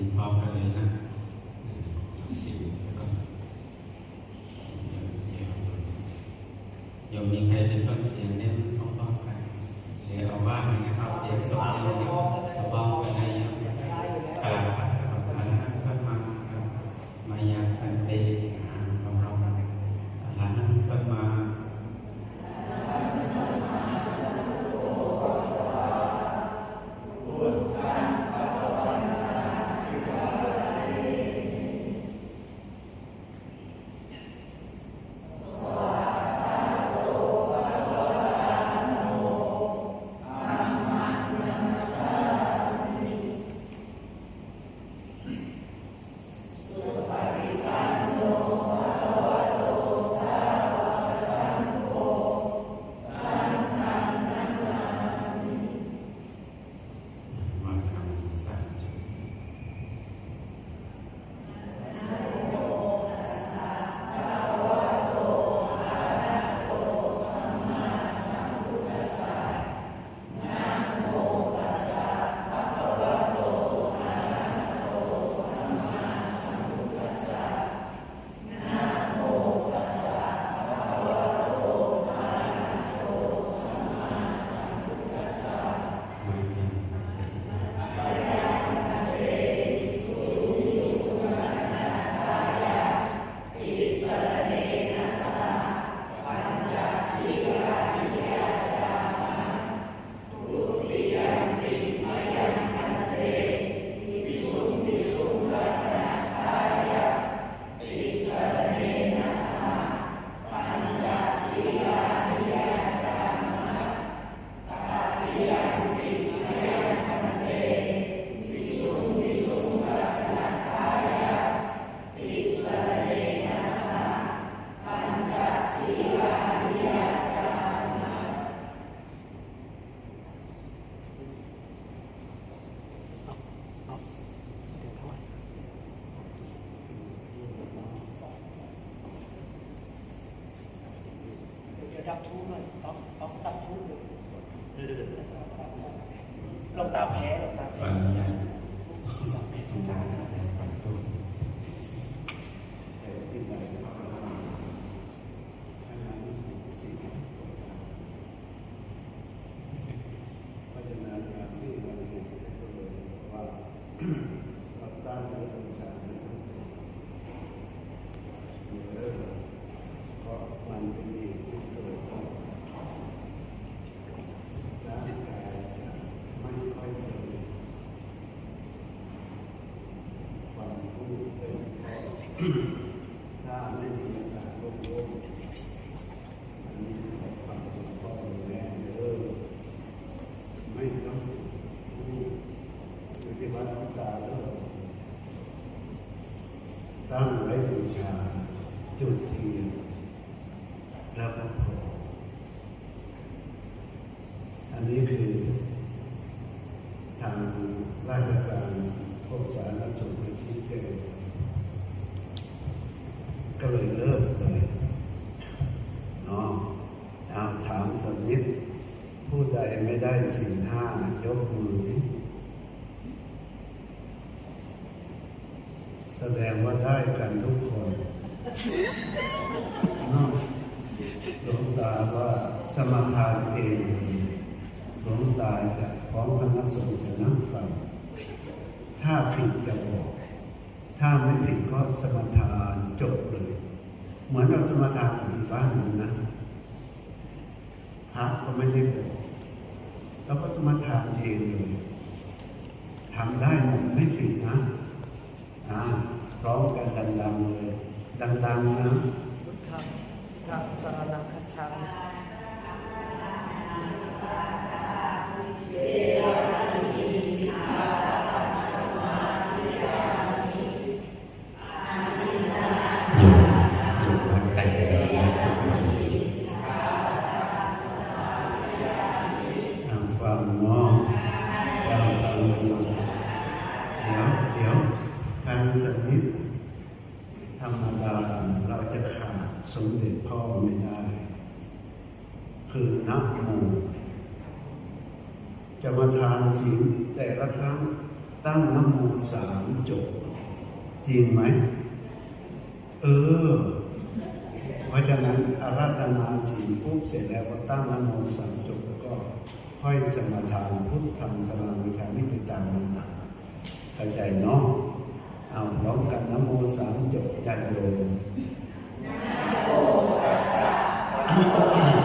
ตนาสีพร้อมกันเลยนะสีลก็ยมโยมมีใครเป็นต้นเ zulüm. ใดไม่ได้สิ่ห้ายกมือ แสดงว่าได้กันทุกคนนาะหลวงตาว่าสมทานเองหลวงตาจะพร้อมคณะสงฆ์จะนั่งฟังถ้าผิดจะบอก ถ้าไม่ผิดก็สมทานจบเลย เหมือนเราสมทานอยู่ที่บ้านนั่นนะพระก็ไม่ได้บอก ทานเองเลยทำได้หมดไม่ผิดนะอ่าร้องกันดังๆเลยดังๆนะ งนโมสามจบ จริงไหม เออ เพราะฉะนั้นอาราธนาศีปุ๊บเสร็จแล้วก็ตั้งนโมสามจบ แล้วก็ค่อยสมาทานพุทธังสมาวิชามิไปตามลำดับเข้าใจเนาะเอาร้อมกันนโมสามจบญาติโยมอิ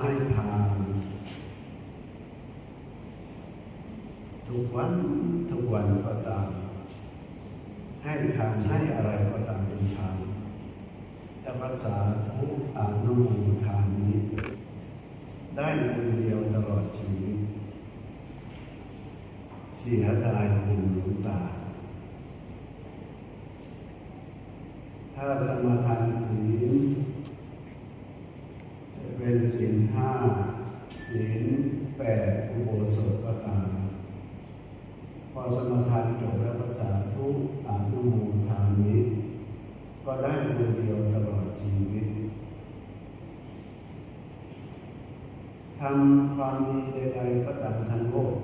ให้ทานทุกวันทุกวันก็ตาม ให้ทานให้อะไรก็ตามเป็นทานและภาษาทุกอานุโมทานนี้ ได้บุญเดียวตลอดชีวิตเสียดายบุญหลวงตา ถ้าสมาทานศีลจะเป็นศีลห้าศีล แปดอุโบสถก็ตามพอสมาทานจบแล้วภาษาทุกอนุโมทานนี้ก็ได้บุญเดียวตลอดชีวิตทำความดีใดๆก็ตามทางโลก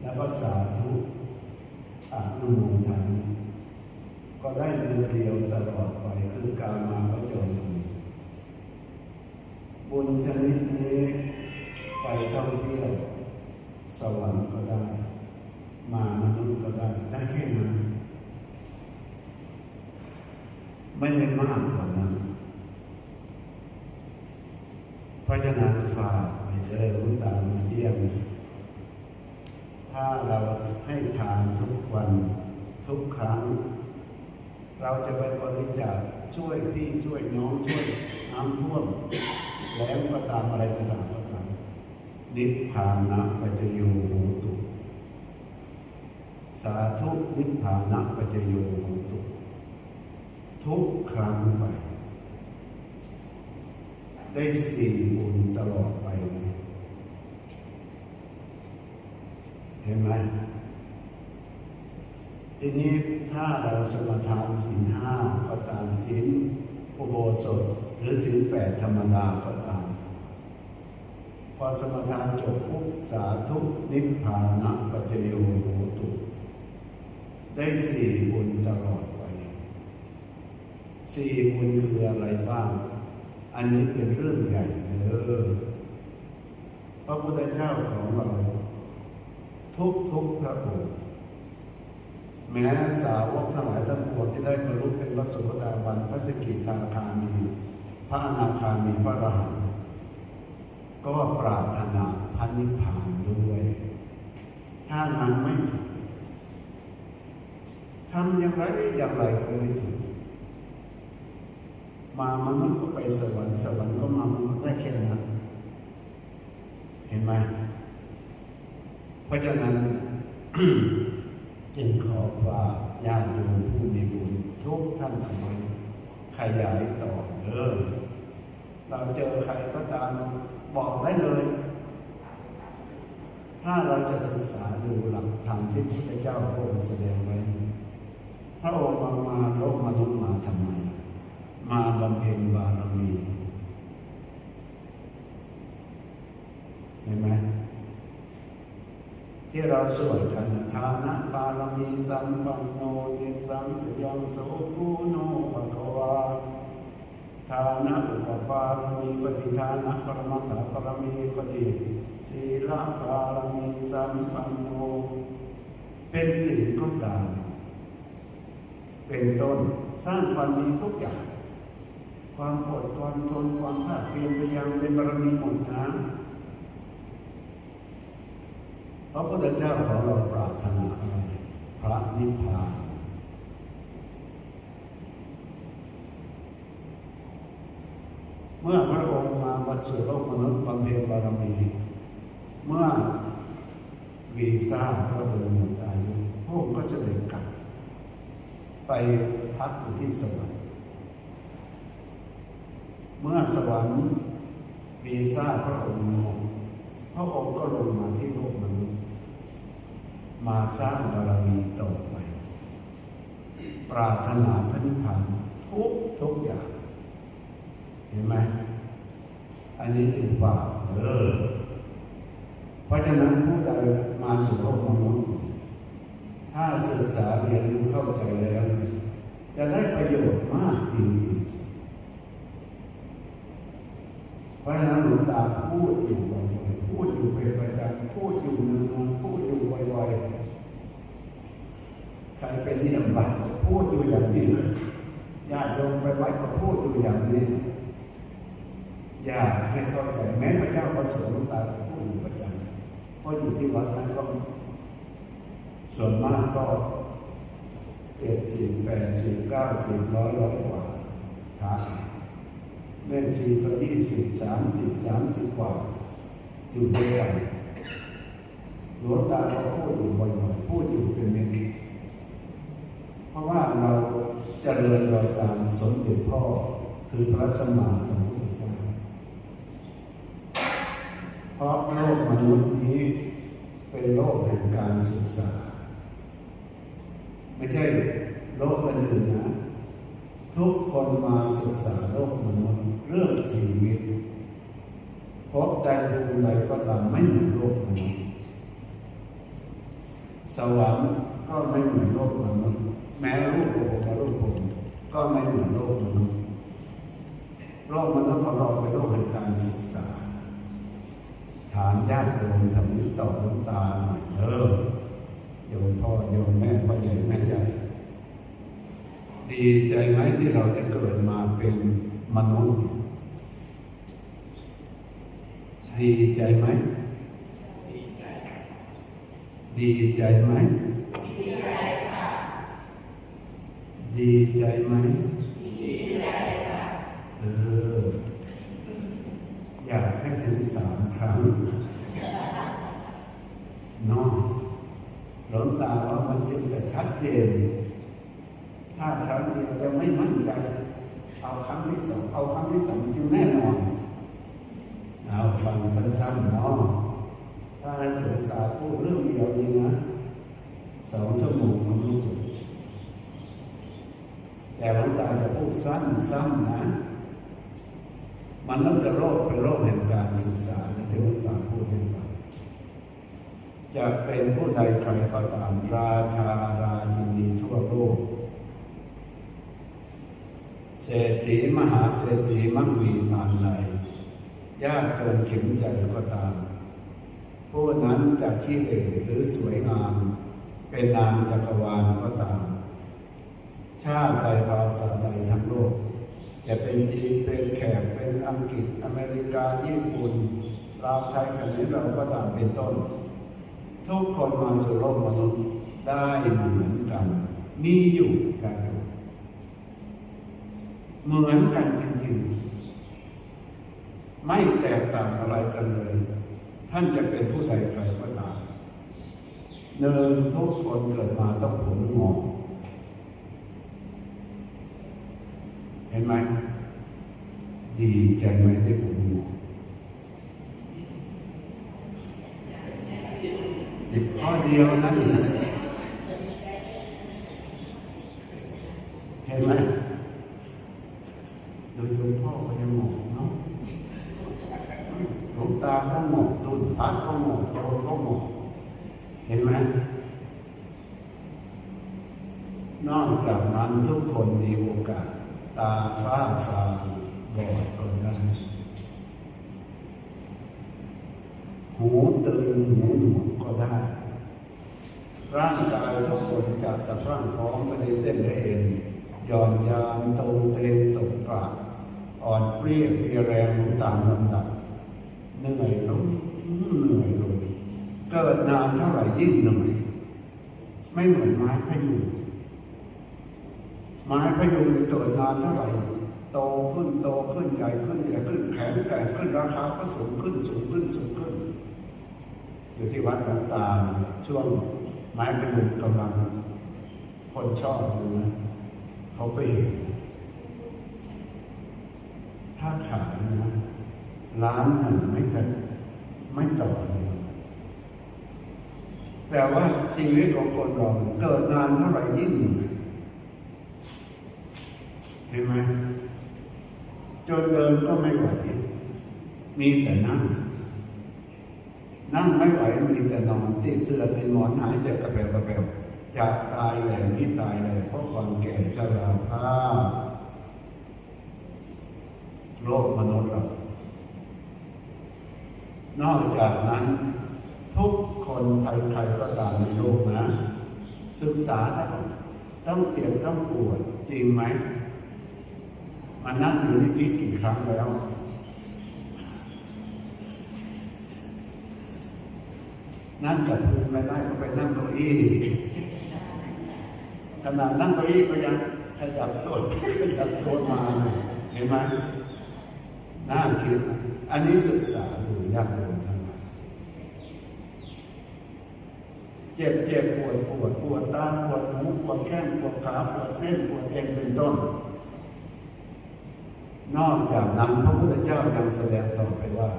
แล้วก็สาธุกอานุโมทานาก็ได้บุญเดียวตลอดไปคือการมาพระจรบุญบุญชนิดนี้ ท่องเที่ยวสวรรค์ก็ได้ มามนุษย์ก็ได้ ได้แค่นั้นไม่ได้มากกว่านั้นเพราะฉะนั้นฝากไปเจอหลวงตามาเยี่ยมถ้าเราให้ทานทุกวันทุกครั้ง เราจะไปบริจาคช่วยพี่ช่วยน้องช่วยน้ำท่วม แล้วก็ตามอะไรตามก็ตาม นิพพานะปัจจโยโหตุ สาธุนิพพานะปัจจโยโหตุ ทุกครั้งไป ได้สี่บุญตลอดไป เห็นไหมทีนี้ถ้าเราสมทานศีลห้าก็ตามศีลอุโบสถ หรือศีลแปดธรรมดาก็ตาม พอสมทานจบปุ๊บสาธุนิพพานะปัจจโยโหตุ ได้สี่บุญตลอดไป สี่บุญคืออะไรบ้าง อันนี้เป็นเรื่องใหญ่เนอพระพุทธเจ้าของเรา ทุกทุกพระองค์แม้สาวกทั้งหลายทั้งปวงที่ได้บรรลุเป็นพระโสดาบันพระสกิทาคามี พระอนาคามีพระอรหันต์ ก็ปรารถนาพระนิพพานด้วย ถ้านั้นไม่ถึงทำอย่างไรอย่างไรก็ไม่ถึงมามนุษย์ก็ไปสวรรค์สวรรค์ก็มามนุษย์ได้แค่นั้นเห็นไหมเพราะฉะนั้นจึงขอว่าญาติโยมผู้มีบุญทุกท่านทำไมขยายต่อเออเราเจอใครก็ตาม บอกได้เลย ถ้าเราจะศึกษาดูหลักธรรมที่พระเจ้าพระองค์แสดงไว้ พระองค์มามาโลกมนุษย์มาทำไม มาบำเพ็ญบารมีเห็นไหมที่เราสวดกันนะทานะบารมีสัมปันโนเยสังสยองโสภูโนภควา ทานะอุปปารมีปฏิทานะปรมัตถปรมีปฏิศีลบารมีสัมปันโน เป็นสิ่งก็ตามเป็นต้นสร้างความดีทุกอย่าง ความอดความทนความภาคเพียรพยายามเป็นบารมีหมดนะพระพุทธเจ้าของเราปรารถนาอะไรพระนิพพาน เมื่อพระองค์มาบัสู่โลกมนุษย์บำเพ็ญบารมี เมื่อวีซ่าพระองค์หมดอายุพระองค์ก็เสด็จกลับ ไปพักอยู่ที่สวรรค์เมื่อสวรรค์วีซ่าพระองค์หมดพระองค์ก็ลงมาที่โลกมนุษย์ มาสร้างบารมีต่อไป ปรารถนาพระนิพพานทุกทุกอย่าง เห็นไหมอันนี้จึงว่าเออ เพราะฉะนั้นผู้ใดมาสู่โลกมนุษย์ถ้าศึกษาเรียนรู้เข้าใจแล้ว จะได้ประโยชน์มากจริงๆ เพราะฉะนั้นหลวงตาพูดอยู่บ่อยๆพูดอยู่เป็นประจำพูดอยู่เนืองๆพูดอยู่บ่อยๆ ใครเป็นเยี่ยมบ้านก็พูดอยู่อย่างนี้เลยญาติโยมไปวัดก็พูดอยู่อย่างนี้เลยอยากให้เข้าใจแม้พระเจ้าประสงค์หลวงตาก็พูดอยู่ประจำเพราะอยู่ที่วัดนั้นก็ส่วนมากก็เจ็ดสิบแปดสิบ เก้าสิบร้อยร้อยกว่าพระแม่ชีก็ยี่สิบสามสิบสามสิบกว่าอยู่ด้วยกันหลวงตาก็พูดอยู่บ่อยๆพูดอยู่เป็นนิดเพราะว่าเราจเจริญรอยตามสมเด็จพ่อคือพระสัมมาสัมพุทธเจ้าเพราะโลกมนุษย์นี้เป็นโลกแห่งการศึกษา ไม่ใช่โลกอื่นๆนะ ทุกคนมา ศึกษาโลกมนุษย์เรื่องชีวิตพบใดภูมิใดก็ตามไม่เหมือนโลกมนุษย์สวรรค์ก็ไม่เหมือนโลกมนุษย์แม้รูปโลกกับรูปผมก็ไม่เหมือนโลกมนุษย์โลกมนุษย์ของเราเป็นโลกแห่งการศึกษา ถามญาติโยมสำนึกต่อหลวงตาหน่อยเออโยมพ่อโยมแม่พ่อใหญ่แม่ใหญ่ ดีใจไหมที่เราได้เกิดมาเป็นมนุษย์ดีใจไหม ดีใจ ดีใจไหม ดีใจค่ะ ดีใจไหม ดีใจค่ะ เออ อยากให้ถึงสามครั้งเนาะหลวงตาว่ามันจึงจะชัดเจน ถ้าครั้งเดียวยังไม่มั่นใจ เอาครั้งที่สองเอาครั้งที่สองจึงแน่นอน เอาฟังสั้นๆเนาะถ้าหลวงตาพูดเรื่องเดียวนี่นะสองชั่วโมงก็ไม่จบแต่หลวงตาจะพูดสั้นๆนะมันต้องจะโรคเป็นโรคแห่งการศึกษาที่หลวงตาพูดให้ฟังจะเป็นผู้ใดใครก็ตามราชาราชินีทั่วโลก เศรษฐีมหาเศรษฐีมั่งมีนานใดยากจนเข็มใจก็ตามผู้นั้นจะขี้เหร่หรือสวยงาม เป็นนามจักรวาลก็ตาม ชาติใดภาษาใดทั้งโลก จะเป็นจีนเป็นแขกเป็นอังกฤษอเมริกาญี่ปุ่นลาวไทยกันนี้เราก็ตามเป็นต้น ทุกคนมาสู่โลกมนุษย์ได้เหมือนกันมีอยู่กัน เหมือนกันจริงๆ ไม่แตกต่างอะไรกันเลย ท่านจะเป็นผู้ใดใครก็ตามเนินทุกคนเกิดมาต้องผมงอกเห็นไหม ดีใจไหมที่ผมงอกอีกข้อเดียวนั่นเห็นไหมโดยหลวงพ่อก็ยังหมอกเนาะหลวงตาก็หมอกตุนพัดก็หมอกโตก็หมอกเห็นไหม นอกจากนั้นทุกคนมีโอกาส ตาฟ้าฟางบอดก็ได้ หูตึงหูหนวกก็ได้ ร่างกายทุกคนจะสะพรั่งพร้อมไปในเส้นและเอ็น หย่อนยานตรงเตงตกกระอ่อนเปรี้ยเพียแรงตามลำดับเหนื่อยลงเหนื่อยลงเกิดนานเท่าไหร่ยิ่งเหนื่อยไม่เหมือนไม้พยุงไม้พยุงเนี่ยเกิดนานเท่าไหร่โตขึ้นโตขึ้นใหญ่ขึ้นใหญ่ขึ้นแข็งแกร่งขึ้นราคาก็สูงขึ้นสูงขึ้นสูงขึ้น อยู่ที่วัดหลวงตาช่วงไม้พยุงกำลังคนชอบเลยนะ เขาไปเห็นถ้าขายนะร้านหนึ่งไม่ตัดไม่ต่อเลยแต่ว่าชีวิตของคนเราเกิดนานเท่าไหร่ยิ่งเหนื่อยเห็นไหมจนเดินก็ไม่ไหว มีแต่นั่ง นั่งไม่ไหวมีแต่นอนติดเสื้อเป็นหมอนหายใจกระเบลกระเบล จะตายแหล่นี่ตายเลยเพราะความแก่ชราภาพโลกมนุษย์เรา นอกจากนั้น ทุกคนใครๆก็ตามในโลกนะ ศึกษาแล้วต้องเจ็บต้องปวดจริงไหมมานั่งอยู่ในพิกี่ครั้งแล้ว นั่งกับพื้นไม่ได้ก็ไปนั่งเก้าอี้ ขนาดนั่งเก้าอี้ก็ยังขยับตัวขยับตัวมา เห็นไหมน่าคิดอันนี้ศึกษาดูยากโยมทั้งหลายเจ็บเจ็บปวดปวดปวดตาปวดหูปวดแข้งปวดขาปวดเส้นปวดเอ็นเป็นต้น นอกจากนั้นพระพุทธเจ้ายังแสดงต่อไปว่า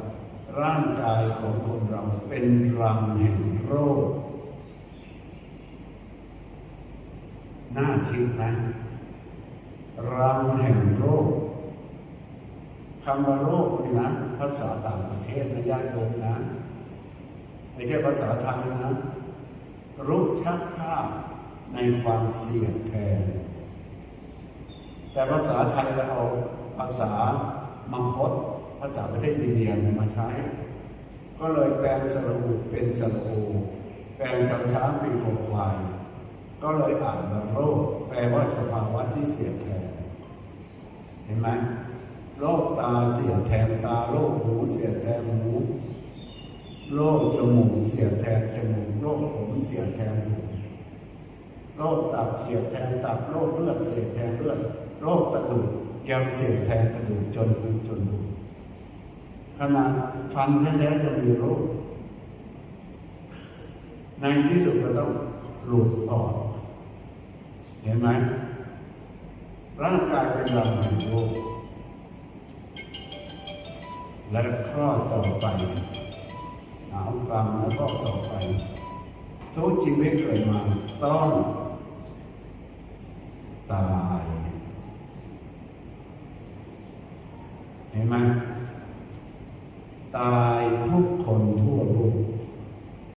ร่างกายของคนเราเป็นรังแห่งโรค น่าคิดไหมรังแห่งโรคคำว่าโรคนี่นะภาษาต่างประเทศนะญาติโยมนะไม่ใช่ภาษาไทยนะรุกชักท่าในความเสี่ยงแทน แต่ภาษาไทยเราเอาภาษามังคตภาษาประเทศอินเดียมาใช้ ก็เลยแปลงสระอุเป็นสระโอแปลงชาวช้างเป็นโคควาย ก็เลยอ่านว่าโรคแปลว่าสภาวะที่เสียแทน เห็นไหมโรคตาเสียแทนตาโรคหูเสียแทนหูโรคจมูกเสียแทนจมูกโรคผมเสียแทนผมโรคตับเสียแทนตับโรคเลือดเสียแทนเลือดโรคกระดูกยังเสียแทนกระดูกจนจนดูขนาดฟันแท้ๆจะมีโรคในที่สุดก็ต้องหลุดออก เห็นไหมร่างกายเป็นรังแห่งโรคและข้อต่อไปหนาวกลางแล้วก็ต่อไป ทุกชีวิตเกิดมาต้อง ตาย เห็นไหมตายทุกคนทั่วโลก